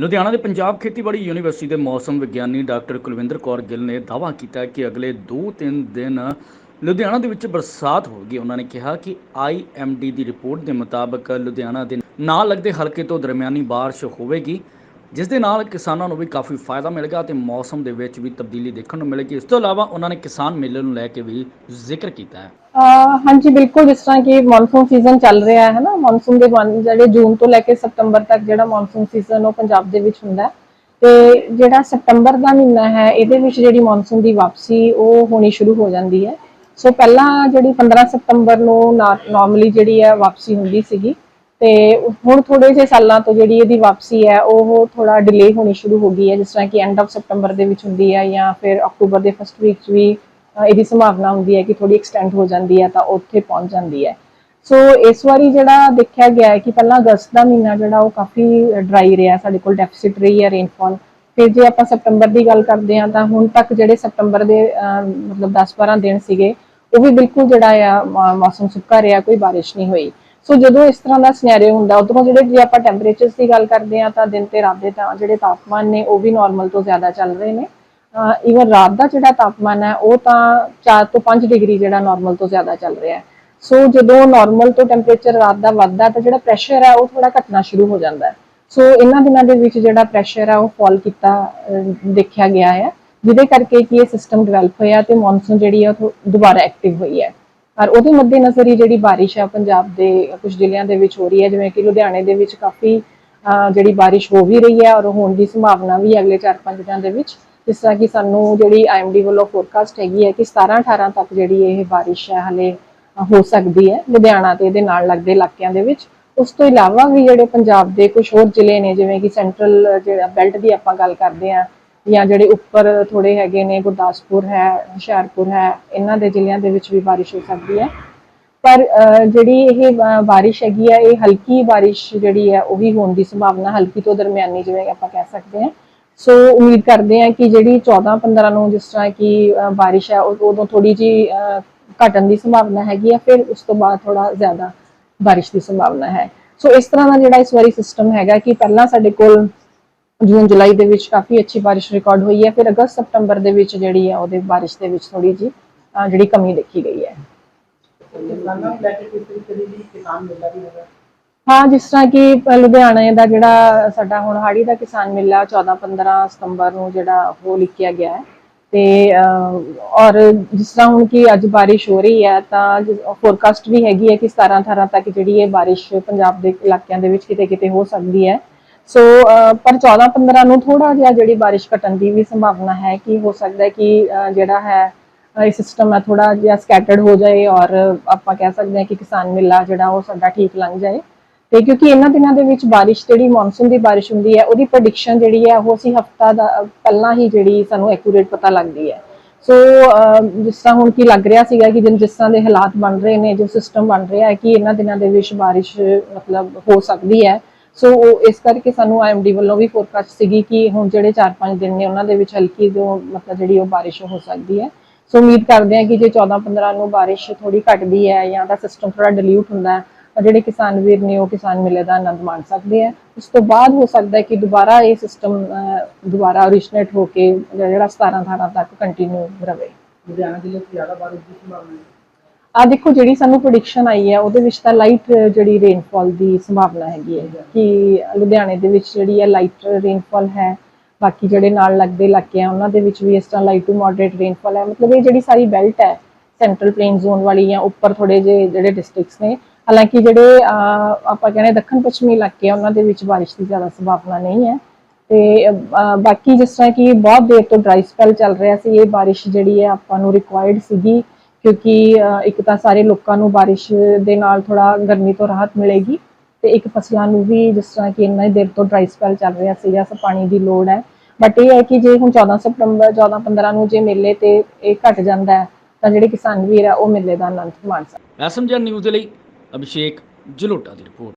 ਲੁਧਿਆਣਾ ਦੇ ਪੰਜਾਬ ਖੇਤੀਬਾੜੀ ਯੂਨੀਵਰਸਿਟੀ ਦੇ ਮੌਸਮ ਵਿਗਿਆਨੀ ਡਾਕਟਰ ਕੁਲਵਿੰਦਰ ਕੌਰ ਗਿੱਲ ਨੇ ਦਾਅਵਾ ਕੀਤਾ ਕਿ ਅਗਲੇ 2-3 ਦਿਨ ਲੁਧਿਆਣਾ ਦੇ ਵਿੱਚ ਬਰਸਾਤ ਹੋਵੇਗੀ। ਉਹਨਾਂ ਨੇ ਕਿਹਾ ਕਿ ਆਈਐਮਡੀ ਦੀ ਰਿਪੋਰਟ ਦੇ ਮੁਤਾਬਕ ਲੁਧਿਆਣਾ ਦੇ ਨਾਲ ਲੱਗਦੇ ਹਲਕੇ ਤੋਂ ਦਰਮਿਆਨੀ ਬਾਰਿਸ਼ ਹੋਵੇਗੀ, ਜਿਸ ਦੇ ਨਾਲ ਕਿਸਾਨਾਂ ਨੂੰ ਵੀ ਕਾਫੀ ਫਾਇਦਾ ਮਿਲੇਗਾ ਤੇ ਮੌਸਮ ਦੇ ਵਿੱਚ ਵੀ ਤਬਦੀਲੀ ਦੇਖਣ ਨੂੰ ਮਿਲੇਗੀ। ਇਸ ਤੋਂ ਇਲਾਵਾ ਉਹਨਾਂ ਨੇ ਕਿਸਾਨ ਮੇਲੇ ਨੂੰ ਲੈ ਕੇ ਵੀ ਜ਼ਿਕਰ ਕੀਤਾ ਹੈ। ਹਾਂਜੀ, ਬਿਲਕੁਲ, ਜਿਸ ਤਰ੍ਹਾਂ ਕਿ ਮੌਨਸੂਨ ਸੀਜ਼ਨ ਚੱਲ ਰਿਹਾ ਹੈ ਨਾ ਮੌਨਸੂਨ ਦੇ ਮਨ- ਜਿਹੜੇ ਜੂਨ ਤੋਂ ਲੈ ਕੇ ਸਤੰਬਰ ਤੱਕ ਜਿਹੜਾ ਮੌਨਸੂਨ ਸੀਜ਼ਨ ਉਹ ਪੰਜਾਬ ਦੇ ਵਿੱਚ ਹੁੰਦਾ ਹੈ। ਤੇ ਜਿਹੜਾ ਸਤੰਬਰ ਦਾ ਮਹੀਨਾ ਹੈ, ਇਹਦੇ ਵਿੱਚ ਜਿਹੜੀ ਮੌਨਸੂਨ ਦੀ ਵਾਪਸੀ ਉਹ ਹੋਣੀ ਸ਼ੁਰੂ ਹੋ ਜਾਂਦੀ ਹੈ। ਸੋ ਪਹਿਲਾਂ ਜਿਹੜੀ 15 ਸਤੰਬਰ ਨੂੰ ਨਾਰਮਲੀ ਜਿਹੜੀ ਹੈ ਵਾਪਸੀ ਹੁੰਦੀ ਸੀਗੀ। ਤੇ ਹੁਣ ਥੋੜੇ ਜਿਹੇ ਸਾਲਾਂ ਤੋਂ ਜਿਹੜੀ ਇਹਦੀ ਵਾਪਸੀ ਹੈ, ਉਹ ਥੋੜਾ ਡਿਲੇ ਹੋਣੀ ਸ਼ੁਰੂ ਹੋ ਗਈ ਹੈ, ਜਿਸ ਤਰ੍ਹਾਂ ਕਿ ਐਂਡ ਆਫ ਸਤੰਬਰ ਦੇ ਵਿੱਚ ਹੁੰਦੀ ਹੈ ਜਾਂ ਫਿਰ ਅਕਤੂਬਰ ਦੇ ਫਸਟ ਵੀਕ 'ਚ ਵੀ ਇਹਦੀ ਸੰਭਾਵਨਾ ਹੁੰਦੀ ਹੈ ਕਿ ਥੋੜੀ ਐਕਸਟੈਂਡ ਹੋ ਜਾਂਦੀ ਹੈ ਤਾਂ ਉੱਥੇ ਪਹੁੰਚ ਜਾਂਦੀ ਹੈ। ਸੋ ਇਸ ਵਾਰੀ ਜਿਹੜਾ ਦੇਖਿਆ ਗਿਆ ਹੈ ਕਿ ਪਹਿਲਾਂ ਅਗਸਤ ਦਾ ਮਹੀਨਾ ਜਿਹੜਾ ਉਹ ਕਾਫੀ ਡਰਾਈ ਰਿਹਾ, ਸਾਡੇ ਕੋਲ ਡੈਫਿਸਿਟ ਰਹੀ ਹੈ ਰੇਨਫਾਲ ਫਿਰ ਜੇ ਆਪਾਂ ਸਤੰਬਰ ਦੀ ਗੱਲ ਕਰਦੇ ਹਾਂ ਤਾਂ ਹੁਣ ਤੱਕ ਜਿਹੜੇ ਸਤੰਬਰ ਦੇ ਮਤਲਬ 10-12 ਦਿਨ ਸੀਗੇ, ਉਹ ਵੀ ਬਿਲਕੁਲ ਜਿਹੜਾ ਆ ਮੌਸਮ ਸੁੱਕਾ ਰਿਹਾ, ਕੋਈ ਬਾਰਿਸ਼ ਨਹੀਂ ਹੋਈ। ਸੋ ਜਦੋਂ ਇਸ ਤਰ੍ਹਾਂ ਦਾ ਸਿਨੈਰੀਓ ਹੁੰਦਾ ਉਦੋਂ ਜਿਹੜੇ, ਜੇ ਆਪਾਂ ਟੈਂਪਰੇਚਰਸ ਦੀ ਗੱਲ ਕਰਦੇ ਹਾਂ ਤਾਂ ਦਿਨ ਤੇ ਰਾਤ ਦੇ ਤਾਂ ਜਿਹੜੇ ਤਾਪਮਾਨ ਨੇ ਉਹ ਵੀ ਨਾਰਮਲ ਤੋਂ ਜ਼ਿਆਦਾ ਚੱਲ ਰਹੇ ਨੇ। ਈਵਨ ਰਾਤ ਦਾ ਜਿਹੜਾ ਤਾਪਮਾਨ ਹੈ, ਉਹ ਤਾਂ 4 ਤੋਂ 5 ਡਿਗਰੀ ਜਿਹੜਾ ਨਾਰਮਲ ਤੋਂ ਜ਼ਿਆਦਾ ਚੱਲ ਰਿਹਾ ਹੈ। ਸੋ ਜਦੋਂ ਨਾਰਮਲ ਤੋਂ ਟੈਂਪਰੇਚਰ ਰਾਤ ਦਾ ਵੱਧਦਾ ਤਾਂ ਜਿਹੜਾ ਪ੍ਰੈਸ਼ਰ ਹੈ, ਉਹ ਥੋੜਾ ਘਟਣਾ ਸ਼ੁਰੂ ਹੋ ਜਾਂਦਾ ਹੈ। ਸੋ ਇਹਨਾਂ ਦਿਨਾਂ ਦੇ ਵਿੱਚ ਜਿਹੜਾ ਪ੍ਰੈਸ਼ਰ ਹੈ, ਉਹ ਫਾਲ ਕੀਤਾ ਦੇਖਿਆ ਗਿਆ ਹੈ। ਜਿਹਦੇ ਕਰਕੇ ਕਿ ਇਹ ਸਿਸਟਮ ਡਿਵੈਲਪ ਹੋਇਆ ਤੇ ਮੌਨਸੂਨ ਜਿਹੜੀ ਹੈ, ਉਹ ਦੁਬਾਰਾ ਐਕਟਿਵ ਹੋਈ ਹੈ। ਔਰ ਉਹਦੇ ਮੱਦੇਨਜ਼ਰ ਹੀ ਜਿਹੜੀ ਬਾਰਿਸ਼ ਹੈ, ਪੰਜਾਬ ਦੇ ਕੁਝ ਜ਼ਿਲ੍ਹਿਆਂ ਦੇ ਵਿੱਚ ਹੋ ਰਹੀ ਹੈ, ਜਿਵੇਂ ਕਿ ਲੁਧਿਆਣੇ ਦੇ ਵਿੱਚ ਕਾਫੀ ਜਿਹੜੀ ਬਾਰਿਸ਼ ਹੋ ਵੀ ਰਹੀ ਹੈ ਔਰ ਹੋਣ ਦੀ ਸੰਭਾਵਨਾ ਵੀ ਅਗਲੇ 4-5 ਦਿਨਾਂ ਦੇ ਵਿੱਚ। ਜਿਸ ਤਰ੍ਹਾਂ ਕਿ ਸਾਨੂੰ ਜਿਹੜੀ ਆਈਐਮਡੀ ਵੱਲੋਂ ਫੋਰਕਾਸਟ ਹੈਗੀ ਹੈ ਕਿ 17-18 ਤੱਕ ਜਿਹੜੀ ਇਹ ਬਾਰਿਸ਼ ਹੈ ਹਲੇ ਹੋ ਸਕਦੀ ਹੈ ਲੁਧਿਆਣਾ ਤੇ ਇਹਦੇ ਨਾਲ ਲੱਗਦੇ ਇਲਾਕਿਆਂ ਦੇ ਵਿੱਚ। ਉਸ ਤੋਂ ਇਲਾਵਾ ਵੀ ਜਿਹੜੇ ਪੰਜਾਬ ਦੇ ਕੁਝ ਹੋਰ ਜ਼ਿਲ੍ਹੇ ਨੇ ਜਿਵੇਂ ਕਿ ਸੈਂਟਰਲ ਜਿਹੜਾ ਬੈਲਟ ਦੀ ਆਪਾਂ ਗੱਲ ਕਰਦੇ ਹਾਂ ਜਾਂ ਜਿਹੜੇ ਉੱਪਰ ਥੋੜੇ ਹੈਗੇ ਨੇ ਗੁਰਦਾਸਪੁਰ ਹੈ ਹੁਸ਼ਿਆਰਪੁਰ ਹੈ ਇਹਨਾਂ ਦੇ ਜ਼ਿਲ੍ਹਿਆਂ ਦੇ ਵਿੱਚ ਵੀ ਬਾਰਿਸ਼ ਹੋ ਸਕਦੀ ਹੈ। ਪਰ ਜਿਹੜੀ ਇਹ ਅ, ਬਾਰਿਸ਼ ਹੈਗੀ ਹੈ ਇਹ ਹਲਕੀ ਬਾਰਿਸ਼ ਜਿਹੜੀ ਹੈ ਉਹ ਵੀ ਹੋਣ ਦੀ ਸੰਭਾਵਨਾ ਹਲਕੀ ਤੋਂ ਦਰਮਿਆਨੀ ਜਿਵੇਂ ਆਪਾਂ ਕਹਿ ਸਕਦੇ ਹਾਂ। ਸੋ ਉਮੀਦ ਕਰਦੇ ਹਾਂ ਕਿ ਜਿਹੜੀ 14 15 ਨੂੰ ਜਿਸ ਤਰ੍ਹਾਂ ਕਿ ਅ, ਹੈ ਉਦੋਂ ਥੋੜੀ ਜੀ ਘਟਣ ਦੀ ਸੰਭਾਵਨਾ ਹੈਗੀ ਹੈ ਫਿਰ ਉਸ ਤੋਂ ਬਾਅਦ ਥੋੜਾ ਜ਼ਿਆਦਾ ਬਾਰਿਸ਼ ਦੀ ਸੰਭਾਵਨਾ ਹੈ ਸੋ ਇਸ ਤਰ੍ਹਾਂ ਦਾ ਜਿਹੜਾ ਇਸ ਵਾਰੀ ਸਿਸਟਮ ਹੈਗਾ ਕਿ ਪਹਿਲਾਂ ਸਾਡੇ ਕੋਲ ਜੂਨ ਜੁਲਾਈ ਦੇ ਵਿੱਚ ਕਾਫੀ ਅੱਛੀ ਬਾਰਿਸ਼ ਰਿਕਾਰਡ ਹੋਈ ਹੈ ਫਿਰ ਅਗਸਤ ਸਤੰਬਰ ਦੇ ਵਿੱਚ ਜਿਹੜੀ ਹੈ ਉਹਦੇ ਬਾਰਿਸ਼ ਦੇ ਵਿੱਚ ਥੋੜੀ ਜੀ ਜਿਹੜੀ ਕਮੀ ਦੇਖੀ ਗਈ ਹੈ ਕਿਸਾਨ ਮੇਲਾ ਵੀ ਹੈਗਾ ਹਾਂ, ਜਿਸ ਤਰ੍ਹਾਂ ਕਿ ਪ- ਲੁਧਿਆਣੇ ਦਾ ਜਿਹੜਾ ਸਾਡਾ ਹੁਣ ਹਾੜੀ ਦਾ ਕਿਸਾਨ ਮੇਲਾ 14 15 ਸਤੰਬਰ ਨੂੰ ਜਿਹੜਾ ਉਹ ਲਿਖਿਆ ਗਿਆ ਹੈ ਤੇ ਔਰ ਜਿਸ ਤਰ੍ਹਾਂ ਹੁਣ ਕਿ ਅੱਜ ਬਾਰਿਸ਼ ਹੋ ਰਹੀ ਹੈ ਤਾਂ ਫੋਰਕਾਸਟ ਵੀ ਹੈਗੀ ਹੈ ਕਿ 17 18 ਤੱਕ ਜਿਹੜੀ ਇਹ ਬਾਰਿਸ਼ ਪੰਜਾਬ ਦੇ ਇਲਾਕਿਆਂ ਦੇ ਵਿੱਚ ਕਿਤੇ ਕਿਤੇ ਹੋ ਸਕਦੀ ਹੈ। ਸੋ ਪਰ 14 15 ਨੂੰ ਥੋੜਾ ਜਿਹਾ ਜਿਹੜੀ ਬਾਰਿਸ਼ ਘਟਣ ਦੀ ਵੀ ਸੰਭਾਵਨਾ ਹੈ ਕਿ ਹੋ ਸਕਦਾ ਹੈ ਕਿ ਜਿਹੜਾ ਹੈ ਇਹ ਸਿਸਟਮ ਹੈ ਥੋੜਾ ਜਿਹਾ ਸਕੈਟਰਡ ਹੋ ਜਾਏ ਔਰ ਆਪਾਂ ਕਹਿ ਸਕਦੇ ਹਾਂ ਕਿ ਕਿਸਾਨ ਮੇਲਾ ਜਿਹੜਾ ਉਹ ਸਾਡਾ ਠੀਕ ਲੰਘ ਜਾਏ। ਤੇ ਕਿਉਂਕਿ ਇਹਨਾਂ ਦਿਨਾਂ ਦੇ ਵਿੱਚ ਬਾਰਿਸ਼, ਜਿਹੜੀ ਮੌਨਸੂਨ ਦੀ ਬਾਰਿਸ਼ ਹੁੰਦੀ ਹੈ, ਉਹਦੀ ਪ੍ਰੈਡਿਕਸ਼ਨ ਜਿਹੜੀ ਹੈ, ਉਹ ਅਸੀਂ ਹਫਤਾ ਦਾ, ਪਹਿਲਾਂ ਹੀ ਜਿਹੜੀ ਸਾਨੂੰ ਐਕੂਰੇਟ ਪਤਾ ਲੱਗਦੀ ਹੈ। ਸੋ ਜਿਸ ਤਰ੍ਹਾਂ ਹੁਣ ਕੀ ਲੱਗ ਰਿਹਾ ਸੀਗਾ ਕਿ ਜਿਨ ਜਿਸ ਤਰ੍ਹਾਂ ਦੇ ਹਾਲਾਤ ਬਣ ਰਹੇ ਨੇ, ਜੋ ਸਿਸਟਮ ਬਣ ਰਿਹਾ ਹੈ, ਕਿ ਇਹਨਾਂ ਦਿਨਾਂ ਦੇ ਵਿੱਚ ਬਾਰਿਸ਼, ਮਤਲਬ ਹੋ ਸਕਦੀ ਹੈ। ਸੋ ਉਹ ਇਸ ਕਰਕੇ ਸਾਨੂੰ ਆਈਐਮਡੀ ਵੱਲੋਂ ਵੀ ਫੋਰਕਾਸਟ ਸੀਗੀ ਕਿ ਹੁਣ ਜਿਹੜੇ 4-5 ਦਿਨ ਨੇ, ਉਹਨਾਂ ਦੇ ਵਿੱਚ ਹਲਕੀ ਜੋ, ਮਤਲਬ ਜਿਹੜੀ ਉਹ ਬਾਰਿਸ਼ ਹੋ ਸਕਦੀ ਹੈ। ਸੋ ਉਮੀਦ ਕਰਦੇ ਹਾਂ ਕਿ ਜੇ 14-15 ਨੂੰ ਬਾਰਿਸ਼ ਥੋੜੀ ਘਟਦੀ ਹੈ ਜਾਂ ਦਾ ਸਿਸਟਮ ਥੋੜਾ ਡਿਲੂਟ ਹੁੰਦਾ ਹੈ ਜਿਹੜੇ ਕਿਸਾਨ ਵੀਰ ਨੇ ਉਹ ਕਿਸਾਨ ਮੇਲੇ ਦਾ ਆਨੰਦ ਮਾਣ ਸਕਦੇ ਆ। ਉਸ ਤੋਂ ਬਾਅਦ ਹੋ ਸਕਦਾ ਹੈ ਕਿ ਦੁਬਾਰਾ ਇਹ ਸਿਸਟਮ ਦੁਬਾਰਾ ਓਰੀਜਨੇਟ ਹੋ ਕੇ ਜਿਹੜਾ 17-18 ਤੱਕ ਕੰਟੀਨਿਊ ਰਵੇ। ਲੁਧਿਆਣਾ ਜ਼ਿਲ੍ਹੇ 'ਚ ਜ਼ਿਆਦਾ ਬਾਰਿਸ਼ ਦੀ ਸੰਭਾਵਨਾ ਹੈ। ਆ ਦੇਖੋ ਜਿਹੜੀ ਸਾਨੂੰ ਪ੍ਰੈਡਿਕਸ਼ਨ ਆਈ ਹੈ ਉਹਦੇ ਵਿੱਚ ਤਾਂ ਲਾਈਟ ਜਿਹੜੀ ਰੇਨਫਾਲ ਦੀ ਸੰਭਾਵਨਾ ਹੈਗੀ ਹੈ ਕਿ ਲੁਧਿਆਣੇ ਦੇ ਵਿੱਚ ਜਿਹੜੀ ਹੈ ਲਾਈਟ ਰੇਨਫਾਲ ਹੈ ਬਾਕੀ ਜਿਹੜੇ ਨਾਲ ਲੱਗਦੇ ਇਲਾਕੇ ਆ ਉਹਨਾਂ ਦੇ ਵਿੱਚ ਵੀ ਇਸ ਤਰ੍ਹਾਂ ਲਾਈਟ ਟੂ ਮੋਡਰੇਟ ਰੇਨਫਾਲ ਹੈ। ਮਤਲਬ ਇਹ ਜਿਹੜੀ ਸਾਰੀ ਬੈਲਟ ਹੈ ਸੈਂਟਰਲ ਪਲੇਨ ਜ਼ੋਨ ਵਾਲੀ ਜਾਂ ਉੱਪਰ ਥੋੜੇ ਜਿਹੇ ਜਿਹੜੇ ਡਿਸਟ੍ਰਿਕਟਸ ਨੇ ਹਾਲਾਂਕਿ ਜਿਹੜੇ ਆਪਾਂ ਕਹਿੰਦੇ ਦੱਖਣ ਪੱਛਮੀ ਇਲਾਕੇ ਉਹਨਾਂ ਦੇ ਵਿੱਚ ਬਾਰਿਸ਼ ਦੀ ਜ਼ਿਆਦਾ ਸੰਭਾਵਨਾ ਨਹੀਂ ਹੈ। ਤੇ ਬਾਕੀ ਜਿਸ ਤਰ੍ਹਾਂ ਕਿ ਬਹੁਤ ਦੇਰ ਤੋਂ ਡਰਾਈ ਸਪੈਲ ਚੱਲ ਰਿਹਾ ਸੀ, ਇਹ ਬਾਰਿਸ਼ ਜਿਹੜੀ ਹੈ ਆਪਾਂ ਨੂੰ ਰਿਕੁਆਇਰਡ ਸੀਗੀ, ਕਿਉਂਕਿ ਇੱਕ ਤਾਂ ਸਾਰੇ ਲੋਕਾਂ ਨੂੰ ਬਾਰਿਸ਼ ਦੇ ਨਾਲ ਥੋੜਾ ਗਰਮੀ ਤੋਂ ਰਾਹਤ ਮਿਲੇਗੀ ਤੇ ਇੱਕ ਫਸਲਾਂ ਨੂੰ ਵੀ ਜਿਸ ਤਰ੍ਹਾਂ ਕਿ ਇੰਨਾ ਦੇਰ ਤੋਂ ਡਰਾਈ ਸਪੈਲ ਚੱਲ ਰਿਹਾ ਸੀ, ਜਾਂ ਪਾਣੀ ਦੀ ਲੋੜ ਹੈ। ਬਟ ਇਹ ਹੈ ਕਿ ਜੇ ਹੁਣ 14 ਸਤੰਬਰ 14 15 ਨੂੰ ਜੇ ਮੇਲੇ ਤੇ ਇਹ ਘਟ ਜਾਂਦਾ ਹੈ, ਤਾਂ ਜਿਹੜੇ ਕਿਸਾਨ ਵੀਰ ਆ, ਉਹ ਮੇਲੇ ਦਾ ਆਨੰਦ ਮਾਣ ਸਕਦੇ ਐਸਐਮਜੀ ਨਿਊਜ਼ ਦੇ ਲਈ। ਅਭਿਸ਼ੇਕ ਜਲੋਟਾ ਦੀ ਰਿਪੋਰਟ।